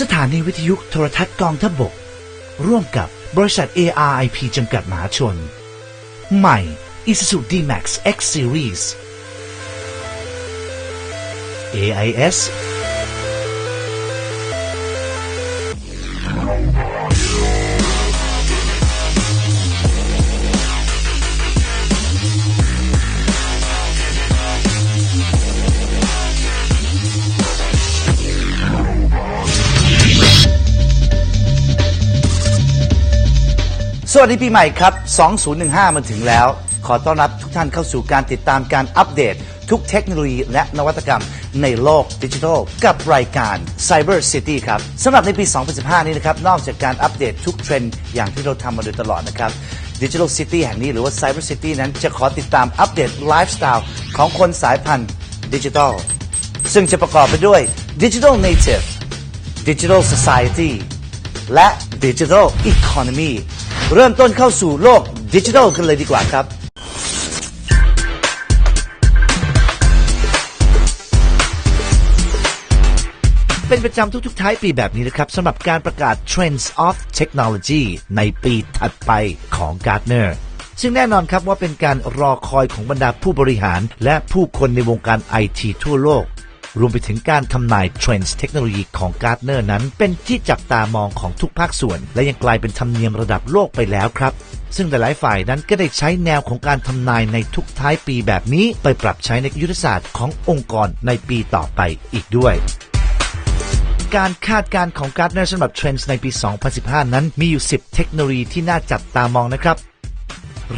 สถานีวิทยุโทรทัศน์กองทัพบก ร่วมกับบริษัท ARIP จำกัดมหาชน ใหม่ Isuzu D-Max X Series AIS วัสดีปีใหม่ครับ 2015 มันถึงแล้ว ขอต้อนรับทุกท่านเข้าสู่การติดตามการอัปเดต ทุกเทคโนโลยีและนวัตกรรมในโลกดิจิทัล กับรายการ Cyber City ครับสำหรับในปี 2015 นี้นะครับ นอกจากการอัปเดตทุกเทรนด์อย่างที่เราทำมาโดยตลอดนะครับ Digital City แห่งนี้หรือว่า Cyber City นั้นจะขอติดตามอัปเดตไลฟ์สไตล์ของคนสายพันธุ์ดิจิทัล ซึ่งจะประกอบไปด้วย Digital Native Digital Society และ Digital Economy เริ่มต้นเข้าสู่โลกดิจิทัลกันเลยดีกว่าครับ เป็นประจำทุกๆ ท้ายปีแบบนี้นะครับสำหรับการประกาศ Trends of Technology ในปีถัดไปของ Gartner ซึ่งแน่นอนครับว่าเป็นการรอคอยของบรรดาผู้บริหาร และผู้คนในวงการไอทีทั่วโลก รวมไปถึงการทำนายเทรนด์เทคโนโลยีของ Gartner นั้น เป็นที่จับตามองของทุกภาคส่วน และยังกลายเป็นธรรมเนียมระดับโลกไปแล้วครับ ซึ่งหลายฝ่ายนั้นก็ได้ใช้แนวของการทำนายในทุกท้ายปีแบบนี้ ไปปรับใช้ในยุทธศาสตร์ขององค์กรในปีต่อไปอีกด้วยการคาดการณ์ของ Gartner สำหรับเทรนด์ในปี 2015 นั้นมีอยู่ 10 เทคโนโลยีที่น่าจับตามองนะครับ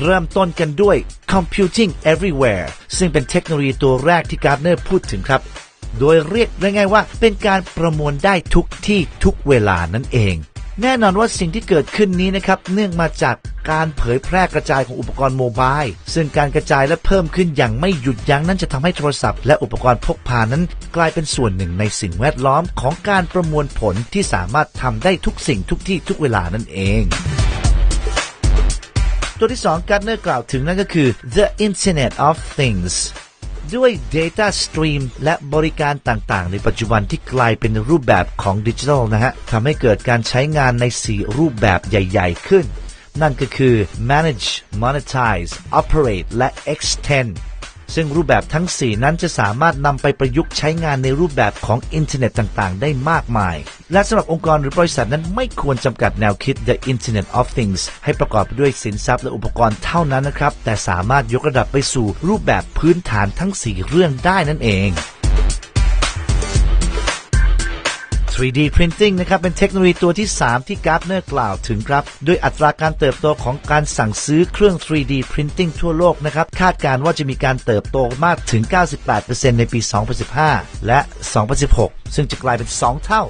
เริ่มต้นกันด้วย Computing Everywhere ซึ่งเป็นเทคโนโลยีตัวแรกที่ Gartner พูดถึงครับ โดยเรียกได้ง่ายว่าเป็นการประมวลได้ทุกที่ทุกเวลานั่นเอง แน่นอนว่าสิ่งที่เกิดขึ้นนี้นะครับ เนื่องมาจากการเผยแพร่กระจายของอุปกรณ์โมบาย ซึ่งการกระจายและเพิ่มขึ้นอย่างไม่หยุดยั้งนั้นจะทำให้โทรศัพท์ และอุปกรณ์พกพานั้น กลายเป็นส่วนหนึ่งในสิ่งแวดล้อมของการประมวลผลที่สามารถทำได้ทุกสิ่งทุกที่ทุกเวลานั่นเองตัวที่2การเนอร์กล่าวถึงนั่นก็คือ the Internet of Things ด้วย Data Stream และบริการต่างๆ ในปัจจุบันที่กลายเป็นรูปแบบของดิจิทัลนะฮะทำให้เกิดการใช้งานใน 4 รูปแบบใหญ่ ๆ ขึ้น นั่นก็คือ manage monetize operate และ extend ซึ่งรูปแบบทั้ง 4 นั้นจะสามารถนำไปประยุกต์ใช้งานในรูปแบบของอินเทอร์เน็ตต่างๆ ได้มากมาย และสำหรับองค์กรหรือบริษัทนั้นไม่ควรจำกัดแนวคิด The Internet of Things ให้ประกอบไปด้วยสินทรัพย์และอุปกรณ์เท่านั้นนะครับ แต่สามารถยกระดับไปสู่รูปแบบพื้นฐานทั้ง 4 เรื่องได้นั่นเอง 3D Printing นะครับเป็นเทคโนโลยีตัวที่ 3 ที่ Gartner กล่าวถึงครับด้วยอัตราการเติบโตของการสั่งซื้อเครื่อง 3D Printing ทั่วโลกนะครับคาดการณ์ว่าจะมีการเติบโตมากถึง 98%ในปี 2015 และ 2016 ซึ่งจะกลายเป็น 2 เท่า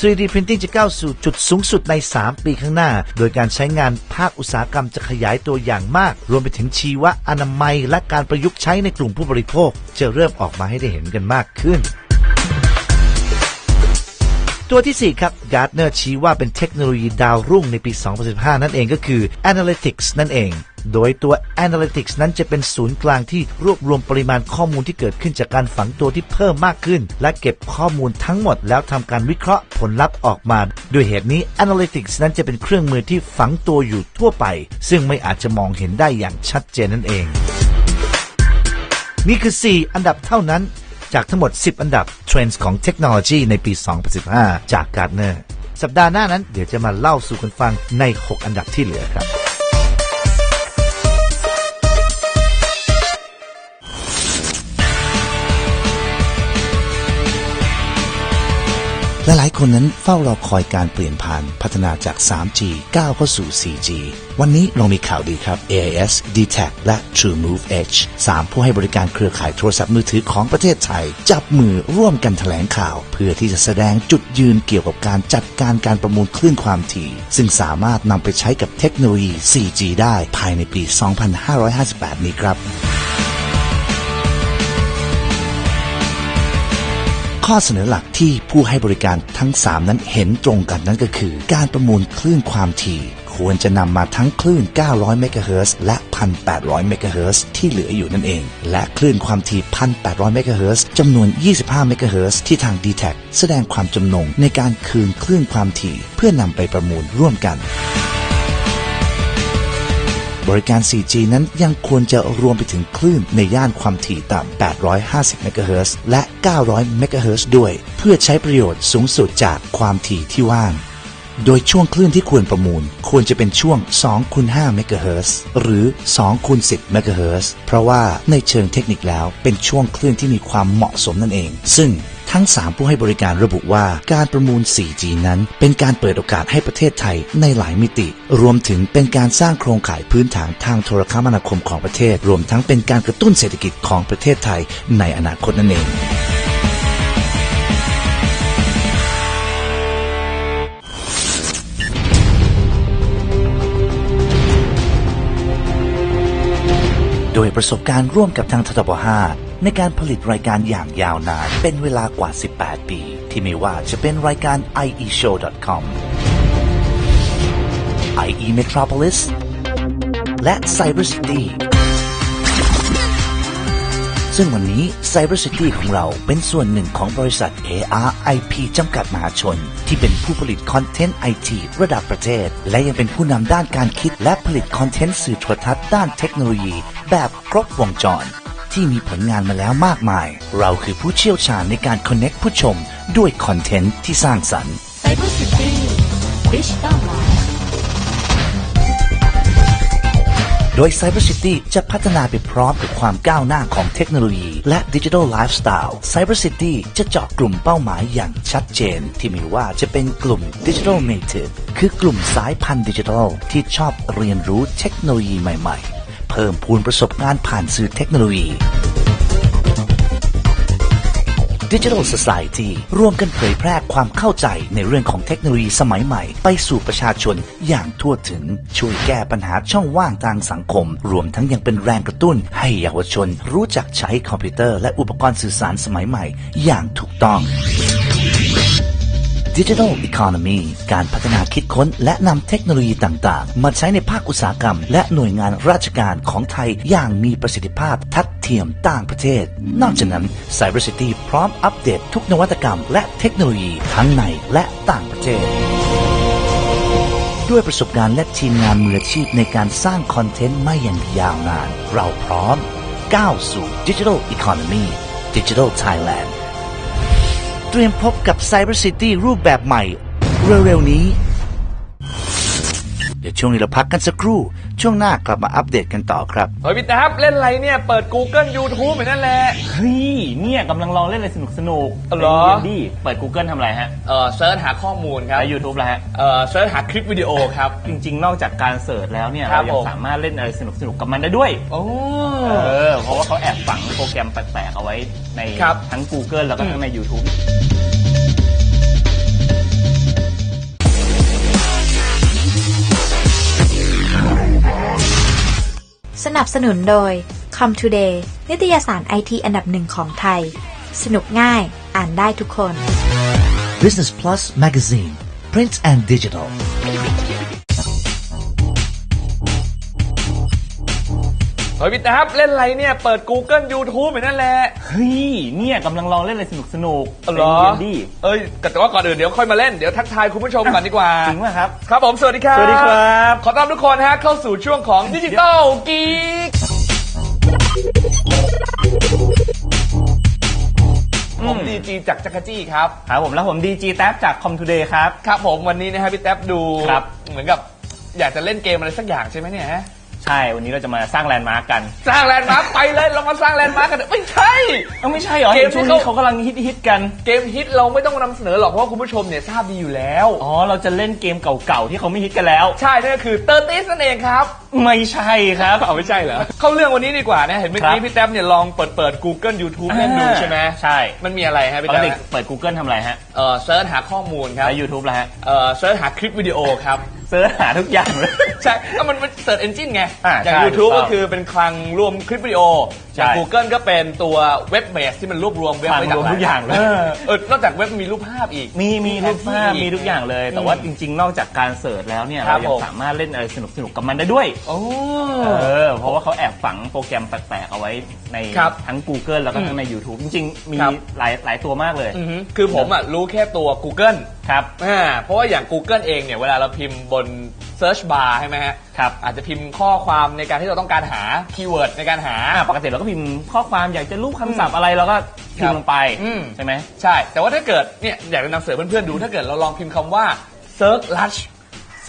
3D Printing จะก้าวสู่จุดสูงสุดใน 3 ปีข้างหน้า โดยการใช้งานภาคอุตสาหกรรมจะขยายตัวอย่างมาก รวมไปถึงชีวะอนามัย และการประยุกต์ใช้ในกลุ่มผู้บริโภค จะเริ่มออกมาให้ได้เห็นกันมากขึ้น ตัวที่ 4 ครับ Gartner ชี้ว่าเป็นเทคโนโลยีดาวรุ่งในปี 2015 นั่นเองก็คือ Analytics นั่นเอง โดยตัว Analytics นั้นจะเป็นศูนย์กลางที่รวบรวมปริมาณข้อมูลที่เกิดขึ้นจากการฝังตัวที่เพิ่มมากขึ้น และเก็บข้อมูลทั้งหมดแล้วทำการวิเคราะห์ผลลัพธ์ออกมา ด้วยเหตุนี้ Analytics นั้นจะเป็นเครื่องมือที่ฝังตัวอยู่ทั่วไป ซึ่งไม่อาจจะมองเห็นได้อย่างชัดเจนนั่นเอง นี่คือ 4 อันดับเท่านั้น จากทั้งหมด 10 อันดับเทรนด์ของเทคโนโลยีในปี 2015 จากการเนอร์สัปดาห์หน้านั้นเดี๋ยวจะมาเล่าสู่กันฟังใน 6 อันดับที่เหลือครับ และหลายคนนั้นเฝ้ารอคอยการเปลี่ยนผ่านพัฒนาจาก 3G ก้าวเข้าสู่ 4G วันนี้เรามีข่าวดีครับ AIS d t a c และ TrueMove Edge 3 ผู้ให้บริการเครือข่ายโทรศัพท์มือถือของประเทศไทย จับมือร่วมกันแถลงข่าว เพื่อที่จะแสดงจุดยืนเกี่ยวกับการจัดการการประมูลคลื่นความถี่ ซึ่งสามารถนำไปใช้กับเทคโนโลยี 4G ได้ภายในปี 2558 นี้ครับ ข้อเสนอหลักที่ผู้ให้บริการทั้ง 3 นั้นเห็นตรงกันนั่นก็คือ การประมูลคลื่นความถี่ ควรจะนำมาทั้งคลื่น 900 เมกะเฮิร์และ 1,800 เมกะเฮิร์ที่เหลืออยู่นั่นเอง และคลื่นความถี่ 1,800 เมกะเฮิร์จำนวน 25 เมกะเฮิร์ที่ทาง d t แทแสดงความจำนงในการคืนคลื่นความถี่ เพื่อนำไปประมูลร่วมกัน บริการ 4G นั้นยังควรจะรวมไปถึงคลื่นในย่านความถี่ต่ำ 850 เมกะเฮิร์และ 900 เมกะเฮิร์ด้วย เพื่อใช้ประโยชน์สูงสุดจากความถี่ที่ว่าง โดยช่วงคลื่นที่ควรประมูล ควรจะเป็นช่วง2คูณ5เมกะเฮิร์หรือ2คูณ10เมกะเฮิร์เพราะว่าในเชิงเทคนิคแล้วเป็นช่วงคลื่นที่มีความเหมาะสมนั่นเอง ซึ่ง ทั้ง 3 ผู้ให้บริการระบุว่าการประมูล 4G นั้น เป็นการเปิดโอกาสให้ประเทศไทยในหลายมิติ รวมถึงเป็นการสร้างโครงข่ายพื้นฐานทางโทรคมนาคมของประเทศ รวมทั้งเป็นการกระตุ้นเศรษฐกิจของประเทศไทยในอนาคตนั่นเอง โดยประสบการณ์ร่วมกับทางททบ5ในการผลิตรายการอย่างยาวนาน เป็นเวลากว่า 18 ปี ที่ไม่ว่าจะเป็นรายการ ieshow.com IE Metropolis และ Cyber City ซึ่งวันนี้ Cyber City ของเราเป็นส่วนหนึ่งของบริษัท ARIP จำกัดมหาชน ที่เป็นผู้ผลิตคอนเทนต์ไอทีระดับประเทศ และยังเป็นผู้นำด้านการคิดและผลิตคอนเทนต์สื่อโทรทัศน์ด้านเทคโนโลยี แบบครบวงจร ที่มีผลงานมาแล้วมากมาย เราคือผู้เชี่ยวชาญในการ Connect ผู้ชมด้วยคอนเทนต์ที่สร้างสรรค์ Cyber City Digital Life โดย Cyber City จะพัฒนาไปพร้อมกับความก้าวหน้าของเทคโนโลยี และดิจิทัลไลฟ์สไตล์ Cyber City จะเจาะกลุ่มเป้าหมายอย่างชัดเจน ที่มีว่าจะเป็นกลุ่ม Digital Native คือกลุ่มสายพันธุ์ดิจิทัล ที่ชอบเรียนรู้เทคโนโลยีใหม่ๆ เพิ่มพูนประสบการณ์ผ่านสื่อเทคโนโลยี Digital Society ร่วมกันเผยแพร่ความเข้าใจในเรื่องของเทคโนโลยีสมัยใหม่ ไปสู่ประชาชนอย่างทั่วถึง ช่วยแก้ปัญหาช่องว่างทางสังคม รวมทั้งยังเป็นแรงกระตุ้น ให้เยาวชนรู้จักใช้คอมพิวเตอร์และอุปกรณ์สื่อสารสมัยใหม่ อย่างถูกต้อง Digital Economy การพัฒนาคิดค้น และนำเทคโนโลยีต่างๆ มาใช้ในภาคอุตสาหกรรม และหน่วยงานราชการของไทยอย่างมีประสิทธิภาพทัดเทียมต่างประเทศ นอกจากนั้น Cyber City พร้อมอัปเดตทุกนวัตกรรม และเทคโนโลยีทั้งในและต่างประเทศด้วยประสบการณ์และทีมงานมืออาชีพในการสร้างคอนเทนต์มาอย่างยาวนาน เราพร้อมก้าวสู่ Digital Economy Digital Thailand เตรียมพบกับ Cyber City รูปแบบใหม่ เร็วๆนี้ เดี๋ยวช่วงนี้เราพักกันสักครู่ ช่วงหน้ากลับมาอัปเดตกันต่อครับ เฮ้ยพี่แท็บเล่นอะไรเนี่ย เปิด Google YouTube เหมือนนั่นแหละ เฮ้ยเนี่ยกำลังลองเล่นอะไรสนุกสนุกอ๋อเหรอใจเย็นดิเปิด Google ทำอะไรฮะเอ่อเซิร์ชหาข้อมูลครับ แล้ว YouTube แล้วฮะ เอ่อเซิร์ชหาคลิปวิดีโอครับ จริง ๆ นอกจากการเสิร์ชแล้วเนี่ย ครัเราบยัผงม สามารถเล่นอะไรสนุกสนุกกับมันได้ด้วย โอ้ เออ เพราะว่าเขาแอบฝังโปรแกรมแปลกๆเอาไว้ในครับ ทั้ง Google แล้วก็ทั้งใน YouTube สนับสนุนโดย Com Today นิตยสารไอทีอันดับหนึ่งของไทย สนุกง่ายอ่านได้ทุกคน Business Plus Magazine Print and Digital ฮ้ยพี่แท็บเล่นอะไรเนี่ย เปิด Google YouTube เหมือนนั่นแหละ เฮ้ยเนี่ยกำลังลองเล่นอะไรสนุกสนุกอ๋อเหรอ ใจเย็นดิเอ้ยแต่ว่าก่อนอื่นเดี๋ยวค่อยมาเล่น เดี๋ยวทักทายคุณผู้ชมก่อนดีกว่า จริงป่ะครับ ครับผม สวัสดีครับ สวัสดีครับ ขอต้อนรับทุกคนฮะเข้าสู่ช่วงของดิจิตอลกีกผมดีจีจากจักรจี้ครับ ครับผมแล้วผมดีจีแท็บจาก Com Today ครับ ครับผมวันนี้นะฮะพี่แท็บดู ครับ เหมือนกับอยากจะเล่นเกมอะไรสักอย่างใช่ไหมเนี่ยฮะ ใช่ วันนี้เราจะมาสร้างแลนด์มาร์กกันสร้างแลนด์มาร์คไปเลยเรามาสร้างแลนด์มาร์คกันเถอะไม่ใช่ เอ้าไม่ใช่เหรอเกเห็มนช่วงที่นี้เขา เขากำลังฮิตฮิตๆกัน เกมฮิตเราไม่ต้องนำเสนอหรอกเพราะว่าคุณผู้ชมเนี่ยทราบดีอยู่แล้ว อ๋อ เราจะเล่นเกมเก่าๆที่เขาไม่ฮิตกันแล้ว ใช่นั่นก็คือเตอร์ติสนั่นเองครับ ไม่ใช่ครับ เอาไม่ใช่เหรอ เข้าเรื่องวันนี้ดีกว่านะเห็นเมื่อกี้ครับ พี่แท็บเนี่ยลองเปิดเปิด Google YouTube เล่นดูใช่ไหมใช่มันมีอะไรฮะปพี่กแท็บติเปิด Google ทำอะไรฮะเอ่อเซิร์ชหาข้อมูลครับแล้ว YouTube แล้วฮะเอ่อเซิร์ชหาคลิปวิดีโอครับเซิร์ชหาทุกอย่างเลย ใช่ก็มันเป็นเสิร์ชเอนจินไง อ่าอย่าง ใช่ YouTube ถูกต้ก็องคือเป็นคลังรวมคลิปวิดีโอ ใช่อย่าง Google ก็เป็นตัวเว็บเบสที่มันรวบรวมเว็บคลังไว้จากรวมทุกอย่างเลยเออเออนอกจากเว็บมีรูปภาพอีก มีมีรูปภาพมีมีทุกอย่างเลย แต่อืมว่าจริง ๆ นอกจากการเสิร์ชแล้วเนี่ย ครัเราบยัผงม สามารถเล่นอะไรสนุกๆกับมันได้ด้วย โอ้ เออ เพราะว่าเขาแอบฝังโปรแกรมแปลกๆเอาไว้ในครับทั้ง Google แล้วก็ทั้อืงมใน YouTube จริง ๆ มีครับ หลายหลายตัวมากเลยอือฮึคือผมอะรู้แค่ตัว Google ครับ อ่าเพราะว่าอย่าง Google เองเนี่ยเวลาเราพิมพ์บน Search Bar ใช่ไหมฮะครับอาจจะพิมพ์ข้อความในการที่เราต้องการหาคีย์เวิร์ดในการหา อ่าปกติเราก็พิมพ์ข้อความอยากจะรู้คำศัพท์อะไรเราก็พิมพ์ลงไปอืม ใช่ไหม ใช่ แต่ว่าถ้าเกิดเนี่ยอยากจะนำเสนอเพื่อนๆดูถ้าเกิดเราลองพิมพ์คำว่า Circ Lush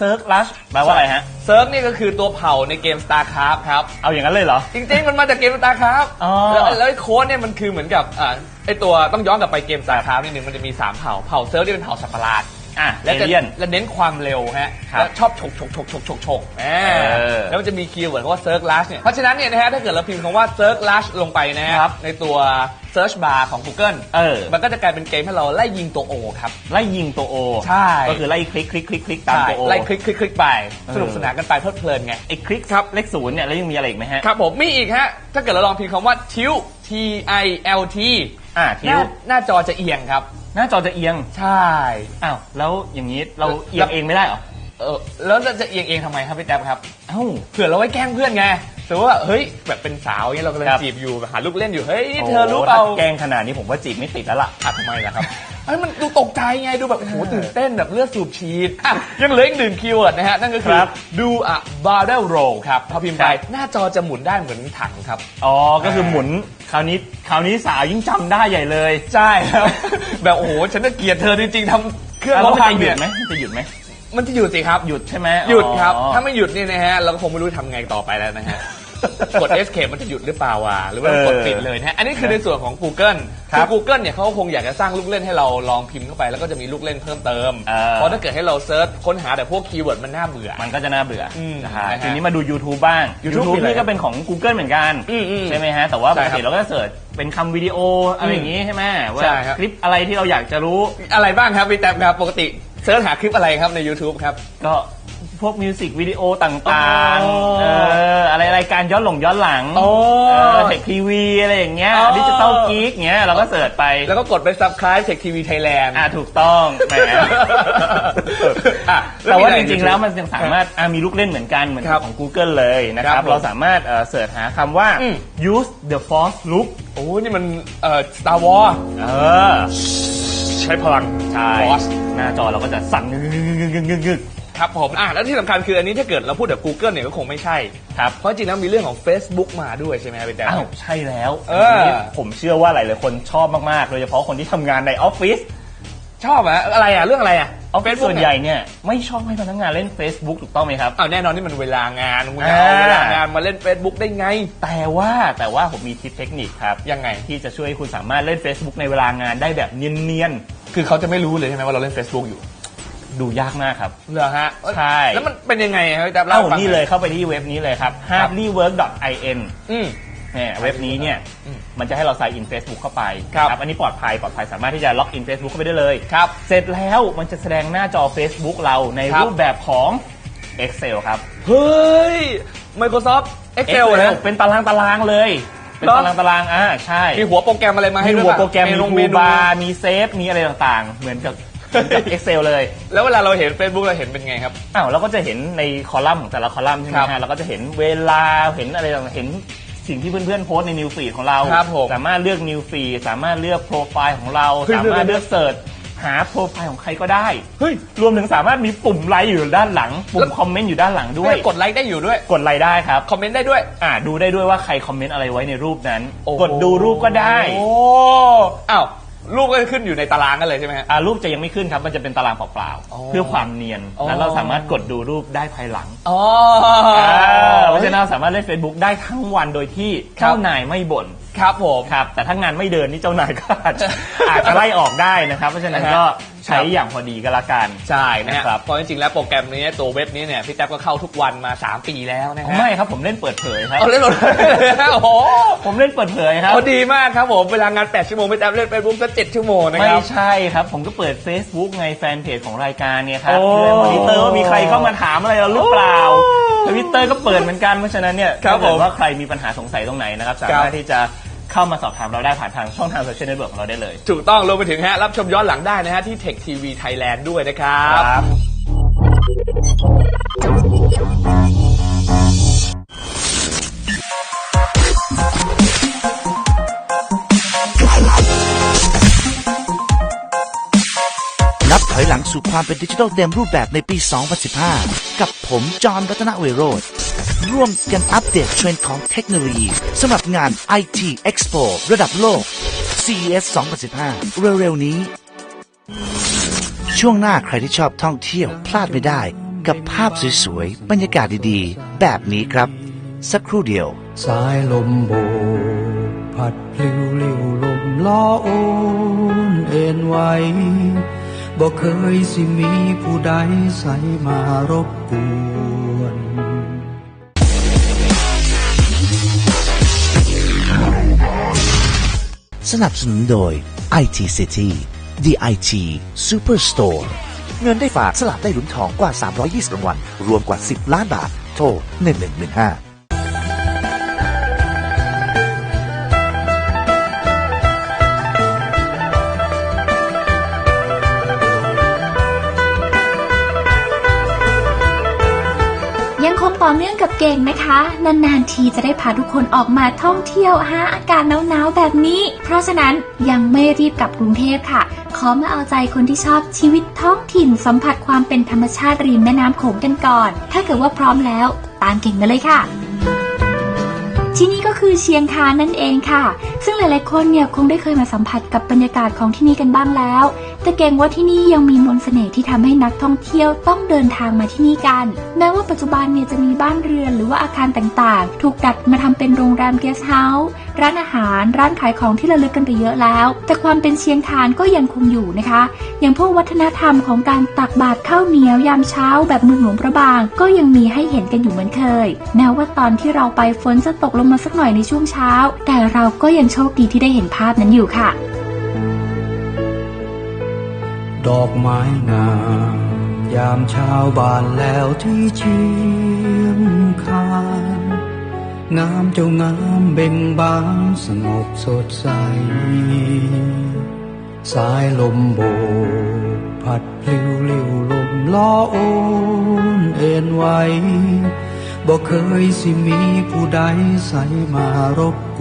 เซิร์ชลัชแปลว่าอะไรฮะ Circ นี่ก็คือตัวเผ่าในเกม StarCraft ครับ เอาอย่างนั้นเลยเหรอ จริงๆ มันมาจากเกม StarCraft อ๋อแล้วแล้วไอ้โค้ดเนี่ยมันคือเหมือนกับอ่าไอตัวต้องย้อนกลับไปเกม StarCraft นิดนึงมันจะมี 3 เผ่า เผ่าเซิร์ฟที่เป็นเผ่าสัตว์ประหลาด อะและเอจะเลียนและเน้นความเร็วฮะครับแล้วชอบฉกฉกฉกฉกฉกฉกอ่าเออแล้วมันจะมีคีย์เวิร์ดคำว่า Circ Lush เนี่ยเพราะฉะนั้นเนี่ยนะฮะถ้าเกิดเราพิมพ์คำว่า Circ Lush ลงไปนะฮะครับ ในตัว Search Bar ของ Google เออ มันก็จะกลายเป็นเกมให้เราไล่ยิงตัวโอครับ ไล่ยิงตัวโอใช่ ก็คือไล่คลิกคลิกคลิกคลิกตามใช่ตัวโอ ไล่คลิกคลิกคลิกไป เออ สนุกสนานกันไปเพลิดเพลินไง ไอ้คลิกครับเลขศูนย์เนี่ยแล้วยังมีอะไรอีกไหมฮะ ครับผมมีอีกฮะ ถ้าเกิดเราลองพิมพ์คำว่า tilt T I L T อ่าหทิน้าวหน้าจอจะเอียงครับ หน้าจอจะเอียงใช่ อ้าวแล้วอย่างนี้เราแล้วเอียงเองไม่ได้เหรอเออแล้วจะเอียงเองทำไมครับพี่แจ๊บครับเอ้าเผื่อเราไว้แกล้งเพื่อนไงสมมติว่าเฮ้ยแบบเป็นสาวเงี้ยเรากำลังครับจีบอยู่หาลูกเล่นอยู่เฮ้ยนี่เธโอ้อโหรู้เปล่าถ้แกล้งขนาดนี้ผมว่าจีบไม่ติดแล้วล่ะ อะทำไมล่ะครับ เฮ้ยมันดูตกใจไงดูแบบโอ้โหตื่นเต้นแบบเลือดสูบฉีดอะยังเหลืออีกหนึ่งคีย์เวิร์ดนะฮะ นั่นก็คือครับ do a barrel roll ครับพอพิมพ์ไปครับหน้าจอจะหมุนได้เหมือนถังครับ อ๋อ ก็คือหมุน คราวนี้ คราวนี้สาวยิ่งจำได้ใหญ่เลย ใช่ครับ แบบโอ้โหฉันจะเกลียดเธอจริงๆทำเครื่องแล้วร้องมันพังจะหยุเนี่ดยไหมมันจะหยุดไหม มันจะหยุดสิครับหยุด ใช่ไหมหยุดครับ อ๋อ ถ้าไม่หยุดนี่นะฮะ เราก็คงไม่รู้ทำไงต่อไปแล้วนะฮะ กด escape มันจะหยุดหรือเปล่าวะหรือว่าเออกดปิดเลยนะฮะอันนี้คือในส่วนของ Google ครัคืบอ Google เนี่ยเขาก็คงอยากจะสร้างลูกเล่นให้เราลองพิมพ์เข้าไป แล้วก็จะมีลูกเล่นเพิ่มเติมเออเพราะถ้าเกิดให้เราเซิร์ชค้นหาแต่พวกคีย์เวิร์ดมันน่าเบื่อ มันก็จะน่าเบื่ออมนะฮะนะฮะทีนี้มาดู YouTube บ้าง YouTube YouTube มีอะไรนี่ก็เป็นของ Google เหมือนกันอืมอืมใช่ไหมฮะแต่ว่าปใช่กครับติเราก็จะเสิร์ชเป็นคำวิดีโออะไรอย่างนี้ใช่ไหมว่าใช่ครับคลิปอะไรที่เราอยากจะรู้อะไรบ้างครับพี่แท็บครับปกติเซิร์ชหาคลิปอะไรครับใน YouTube ครับก็ พวกมิวสิกวิดีโอต่างอ๋อๆ เอออะไรรายการย้อนหลงย้อนหลังอ๋อเทคทีวีอะไรอย่างเงี้ยอ๋อดิจิตอลกีกเงี้ยเราก็เสิร์ชไปแล้วก็กดไป subscribe Tech TV Thailand อ่าถูกต้องแหม อะแต่ว่าล้จมีอะไรริงๆ แล้วมันยังสามารถอะมีลูกเล่นเหมือนกันเหมือนครับของ Google เลยนะคครัรับบ ผมเราสามารถเอ่อเสิร์ชหาคำว่า อืม use the force loop โอ้นี่มันเอ่อ Star Wars เออใช้พลัง ใช่ Force หน้าจอเราก็จะสั่นงึกงึกงึกงึกงึก ครับผมอะแล้วที่สำคัญคืออันนี้ถ้าเกิดเราพูดแบบ Google เนี่ยก็คงไม่ใช่ครับเพราะจริงแล้วมีเรื่องของ Facebook มาด้วยใช่ไหมครับพี่แจ๊คอ้าวใช่แล้วเออ นนี้ผมเชื่อว่าหลายๆคนชอบมากๆ โดยเฉพาะคนที่ทำงานในออฟฟิศชอบอะอะไรอะเรื่องอะไรอะออฟฟิศ Facebook ส่วนใหญ่เนี่ยไม่ชอบให้พนักงานเล่น Facebook ถูกต้องไหมครับอ้าวแน่นอนนี่มันเวลางานคุณจะอ่าเอาเวลางานมาเล่น Facebook ได้ไงแต่ว่าแต่ว่าผมมีทิปเทคนิคครับ ยังไง ที่จะช่วยให้คุณสามารถเล่น Facebook ในเวลางานได้แบบเนียนคือเขาจะไม่รู้เลยใช่ไหมว่าเราเล่น Facebook อยู่ๆ ดูยากมากครับ เหรอฮะใช่ แล้วมันเป็นยังไงครับพี่แจ๊คเอ้าให้ฟังนี่เลยเข้าไปที่เว็บนี้เลยครับ hardlywork.in อืม เนี่ยเว็บนี้เนี่ยอืมมันจะให้เรา sign in Facebook เข้าไปครับ อันนี้ปลอดภัยปลอดภัยสามารถที่จะล็อกอิน Facebook เข้าไปได้เลย ครับ เสร็จแล้วมันจะแสดงหน้าจอ Facebook เราในครับ รูปแบบของ Excel ครับ เฮ้ย Microsoft Excel นะ เป็นตารางตารางๆเลย เป็นเหรอ ตารางตารางๆอ่าใช่มีหัวโปรแกรมอะไรมาให้มีด้วยหัวปะโปรแกรมมีเนูทูเนู บาร์มีเซฟมีอะไรต่างๆ เหมือนกับเหมือน กับ Excel เลย แล้วเวลาเราเห็น Facebook เราเห็นเป็นไงครับ อ้าวเราก็จะเห็นในคอลัมน์ของแต่ละคอลัมน์ใช่ไหมครับฮะเราก็จะเห็นเวลาเห็นอะไรต่างๆเห็นสิ่งที่เพื่อนๆโพสต์ในนิวฟีดของเรา ครับผมสามารถเลือกนิวฟีดสามารถเลือกโปรไฟล์ของเรา เฮ้ย สามารถเลืเลืออกกเสิร์ชหาโปรไฟล์ของใครก็ได้ เฮ้ยรวมถึงสามารถมีปุ่มไลค์อยู่ด้านหลัง ปุ่แล้มวคอมเมนต์อยู่ด้านหลังด้วย กดไลค์ได้อยู่ด้วย กดไลค์ได้ครับ คอมเมนต์ได้ด้วย อ่าดูได้ด้วยว่าใครคอมเมนต์อะไรไว้ในรูปนั้น โอ้โห กดดูรูปก็ได้ โอ้ อ้าว รูปก็จะขึ้นอยู่ในตารางกันเลยใช่ไหมฮะ อ่ารูปจะยังไม่ขึ้นครับ มันจะเป็นตารางเปล่าอ๋อๆ เพื่อความเนียน อ๋อ แล้วเราสามารถกดดูรูปได้ภายหลังอ๋อเพราะฉะนั้นเราสามารถเล่น Facebook ได้ทั้งวันโดยที่ครับเจ้านายไม่บ่น ครับผม ครับ แต่ถ้างานไม่เดินนี่เจ้านายก็อาจจะ อาจจะไล่ออกได้นะครับ เพราะฉะนั้นนะฮะก็ ใช้อย่างพอดีก็แล้วกัน ใช่นะฮะนะครับเพราะจริงๆแล้วโปรแกรมนี้ตัวเว็บนี้เนี่ยพี่แท็บก็เข้าทุกวันมา 3 ปีแล้วนะฮะไม่ครับผมเล่นเปิดเผยครับเอาเล่นหมดเลยโอ้โหผมเล่นเปิดเผยครับเอาดีมากครับผมเวลางาน 8 ชั่วโมงพี่แท็บเล่นเฟซบุ๊กสัก7ชั่วโมงนะไม่ครับใช่ครับ ผมก็เปิด Facebook ในแฟนเพจของรายการเนี่ยครับโอ้เพื่อมอนิเตอร์ว่ามีใครเข้ามาถามอะไรเราหรือเปล่าทวิตเตอร์ก็เปิดเหมือนกันเพราะฉะนั้นเนี่ยครับถ้าเกิผดมว่าใครมีปัญหาสงสัยตรงไหนนะครับสามารถที่จะ เข้ามาสอบถามเราได้ผ่านทางช่องทางโซเชียลเน็ตเวิร์กของเราได้เลย ถูกต้องรวมไปถึงฮะรับชมย้อนหลังได้นะฮะที่ Tech TV Thailand ด้วยนะครับนับ สู่ความเป็นดิจิทัลเต็มรูปแบบในปี 2015 กับผม จอห์นรัตนเวโรธร่วมกันอัปเดตเทรนด์ของเทคโนโลยีสำหรับงาน IT Expo ระดับโลก CES 2015 เร็วๆ นี้ ช่วงหน้าใครที่ชอบท่องเที่ยวพลาดไม่ได้ กับภาพสวยๆ บรรยากาศดีๆ แบบนี้ครับ สักครู่เดียว สายลมโบพัดพลิ้วลิ้วลมล้อโอนเอ็นไหว บ่เคยสิมีผู้ใดใส่มารบกวนสนับสนุนโดย IT City The IT Superstore เงินได้ฝากสลากได้ลุ้นทองกว่า 320 รางวัล รวมกว่า 10 ล้านบาท โทร 1115 กับเก่งนะคะ นานๆทีจะได้พาทุกคนออกมาท่องเที่ยวหาอากาศหนาวๆแบบนี้ เพราะฉะนั้นยังไม่รีบกลับกรุงเทพค่ะ ขอมาเอาใจคนที่ชอบชีวิตท้องถิ่นสัมผัสความเป็นธรรมชาติริมแม่น้ำโขงกันก่อน ถ้าเกิดว่าพร้อมแล้ว ตามเก่งมาเลยค่ะ ที่นี่ก็คือเชียงคานนั่นเองค่ะ ซึ่งหลายๆคนเนี่ยคงได้เคยมาสัมผัสกับบรรยากาศของที่นี่กันบ้างแล้ว แต่เก่งว่าที่นี่ยังมีมนต์เสน่ห์ที่ทำให้นักท่องเที่ยวต้องเดินทางมาที่นี่กัน แม้ว่าปัจจุบันเนี่ยจะมีบ้านเรือนหรือว่าอาคารต่างๆ ถูกดัดมาทำเป็นโรงแรมเกสต์เฮาส์ ร้านอาหาร ร้านขายของที่ระลึกกันไปเยอะแล้ว แต่ความเป็นเชียงคานก็ยังคงอยู่นะคะ อย่างพวกวัฒนธรรมของการตักบาตรข้าวเหนียวยามเช้า แบบเมืองหลวงพระบาง ก็ยังมีให้เห็นกันอยู่เหมือนเคย แม้ว่าตอนที่เราไปฝนจะตกลงมาสักหน่อยในช่วงเช้า แต่เราก็ยังโชคดีที่ได้เห็นภาพนั้นอยู่ค่ะ ดอกไม้งามยามเช้าบานแล้วที่เชียงคาน งามเจ้างามเบ่งบานสงบสดใส สายลมโบกพัดพลิ้วลิ้วลมล้อโอนเอ็นไหวบ่เคยสิมีผู้ใดใส่มารบก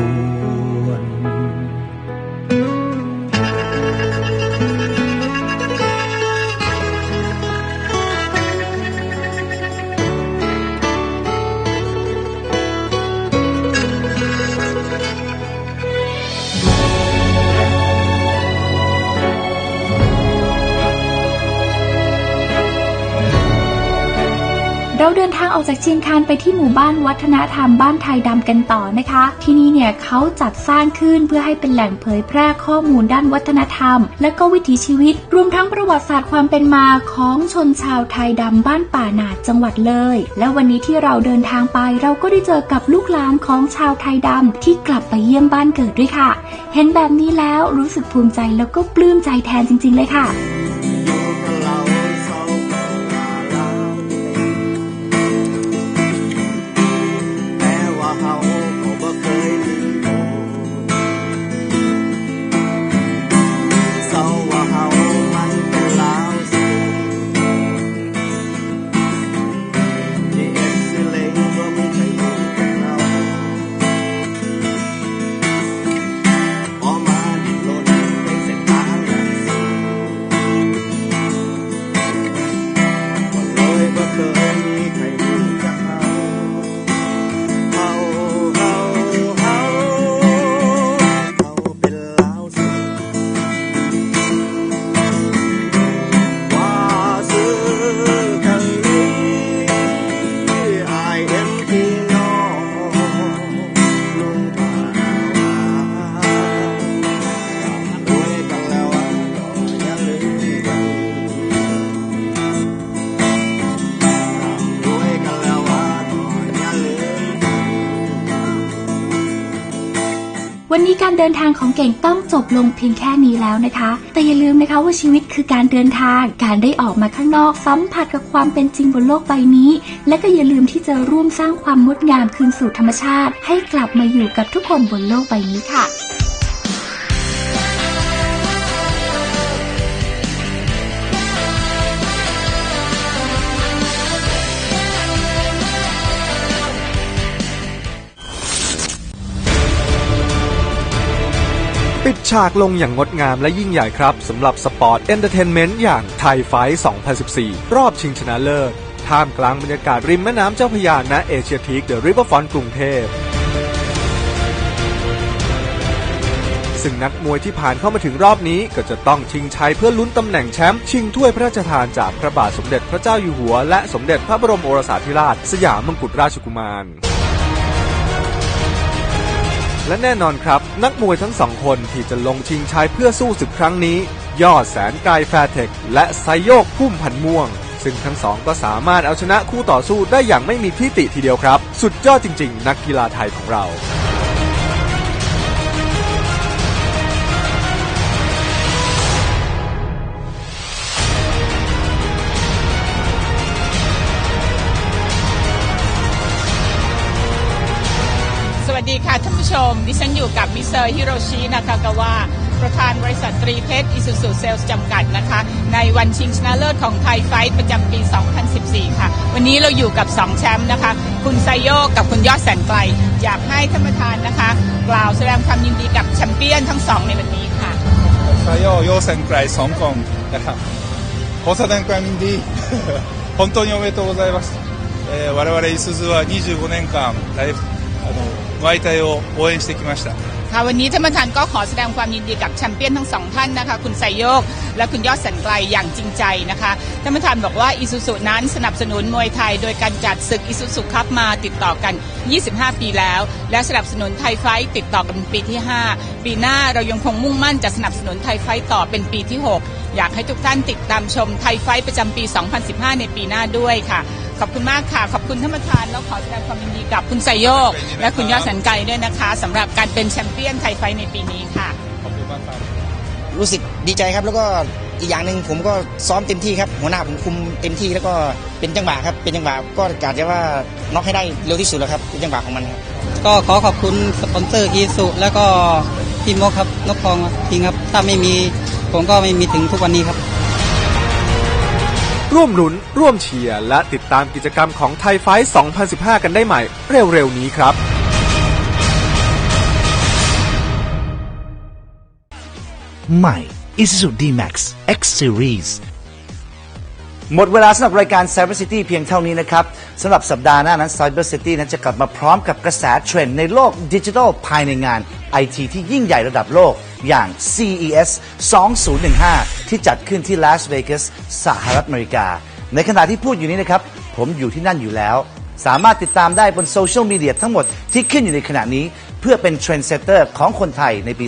จากเชียงคานไปที่หมู่บ้านวัฒนธรรมบ้านไทยดำกันต่อนะคะ ที่นี่เนี่ยเขาจัดสร้างขึ้นเพื่อให้เป็นแหล่งเผยแพร่ข้อมูลด้านวัฒนธรรม และก็วิถีชีวิต รวมทั้งประวัติศาสตร์ความเป็นมาของชนชาวไทยดำบ้านป่านาดจังหวัดเลย และวันนี้ที่เราเดินทางไป เราก็ได้เจอกับลูกหลานของชาวไทยดำที่กลับไปเยี่ยมบ้านเกิดด้วยค่ะ เห็นแบบนี้แล้วรู้สึกภูมิใจแล้วก็ปลื้มใจแทนจริง ๆ เลยค่ะ ดินทางของเก่งต้องจบลงเพียงแค่นี้แล้วนะคะ แต่อย่าลืมนะคะว่าชีวิตคือการเดินทาง การได้ออกมาข้างนอกสัมผัสกับความเป็นจริงบนโลกใบนี้ และก็อย่าลืมที่จะร่วมสร้างความงดงามคืนสู่ธรรมชาติ ให้กลับมาอยู่กับทุกคนบนโลกใบนี้ค่ะ ฉากลงอย่างงดงามและยิ่งใหญ่ครับสำหรับสปอร์ตเอนเตอร์เทนเมนต์อย่างไทยไฟท์2014 รอบชิงชนะเลิศ ท่ามกลางบรรยากาศริมแม่น้ำเจ้าพระยาณเอเชียทีกเดอะริเวอร์ฟอนกรุงเทพซึ่งนักมวยที่ผ่านเข้ามาถึงรอบนี้ก็จะต้องชิงชัยเพื่อลุ้นตำแหน่งแชมป์ชิงถ้วยพระราชทานจากพระบาทสมเด็จพระเจ้าอยู่หัว และสมเด็จพระบรมโอรสาธิราช สยามมงกุฎราชกุมาร และแน่นอนครับ นักมวยทั้งสองคนที่จะลงชิงชัยเพื่อสู้ศึกครั้งนี้ ยอดแสนกายแฟร์เทคและไซโยกพุ่มพันม่วง ซึ่งทั้งสองก็สามารถเอาชนะคู่ต่อสู้ได้อย่างไม่มีที่ติทีเดียวครับ สุดยอดจริง ๆ นักกีฬาไทยของเรา ท่านผู้ชม ดิฉันอยู่กับมิสเตอร์ฮิโรชินากากาวะประธานบริษัทตรีเพชรอิสุสุเซลส์จำกัดนะคะ ในวันชิงชนะเลิศของไทยไฟท์ประจำปี 2014 ค่ะ วันนี้เราอยู่กับ 2 แชมป์นะคะ คุณไซโยกกับคุณยอดแสนไกล อยากให้ท่านประธานนะคะ กล่าวแสดงความยินดีกับแชมเปี้ยนทั้งสองในวันนี้ค่ะ さよう、陽泉くらい、香港から、交差点会民で、本当におめでとうございます。えー、我々、いすゞは25年間、 ライフ、あの、ムアイタイを応援してきました。 ค่ะวันนี้ท่านประธานก็ขอแสดงความยินดีกับแชมเปี้ยนทั้งสองท่านนะคะ คุณไซโยก และคุณยอดแสนไกลอย่างจริงใจนะคะท่านประธานบอกว่าอิสุสุนั้นสนับสนุนมวยไทย โดยการจัดศึกอิสุสุคัพมาติดต่อกัน 25 ปีแล้ว และสนับสนุนไทยไฟท์ติดต่อกันเป็นปีที่ 5 ปีหน้าเรายังคงมุ่งมั่นจะสนับสนุนไทยไฟท์ต่อเป็นปีที่ 6 อยากให้ทุกท่านติดตามชมไทยไฟท์ประจำปี 2015 ในปีหน้าด้วยค่ะ ขอบคุณมากค่ะ ขอบคุณท่านประธานแล้วขอแสดงความยินดีกับคุณไซโยก และคุณยอดแสนไกลด้วยนะคะสำหรับการเป็นแชมเปี้ยนไทยไฟท์ในปีนี้ค่ะ ขอบคุณมากครับรู้สึกดีใจครับแล้วก็อีกอย่างหนึ่งผมก็ซ้อมเต็มที่ครับหัวหน้าผมคุมเต็มที่แล้วก็เป็นจังหวะครับเป็นจังหวะก็กะจะว่าน็อกให้ได้เร็วที่สุดแล้วครับเป็นจังหวะของมันครับก็ขอขอบคุณสปอนเซอร์อีสุแล้วก็พี่มกครับนกพองจริงครับถ้าไม่มี ผมก็ไม่มีถึงทุกวันนี้ครับ ร่วมลุ้น ร่วมเชียร์และติดตามกิจกรรมของไทยไฟท์2015 กันได้ใหม่เร็วๆนี้ครับใหม่ Isuzu D-Max X Series หมดเวลาสำหรับรายการ Cyber City เพียงเท่านี้นะครับสำหรับสัปดาห์หน้านั้น Cyber City นั้นจะกลับมาพร้อมกับกระแสเทรนด์ในโลกดิจิทัลภายในงาน IT ที่ยิ่งใหญ่ระดับโลกอย่าง CES 2015 ที่จัดขึ้นที่ Las Vegas สหรัฐอเมริกา ในขณะที่พูดอยู่นี้นะครับ ผมอยู่ที่นั่นอยู่แล้ว สามารถติดตามได้บนโซเชียลมีเดียทั้งหมดที่ขึ้นอยู่ในขณะนี้ เพื่อเป็นเทรนด์เซตเตอร์ของคนไทยในปี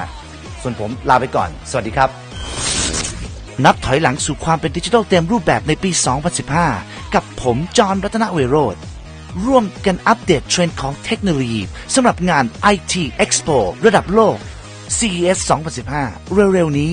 2015 ส่วนผมลาไปก่อน สวัสดีครับ นับถอยหลังสู่ความเป็นดิจิทัลเต็มรูปแบบในปี 2015 กับผม จอห์นรัตนเวโรธร่วมกันอัปเดตเทรนด์ของเทคโนโลยีสำหรับงาน IT Expo ระดับโลก CES 2015 เร็วๆนี้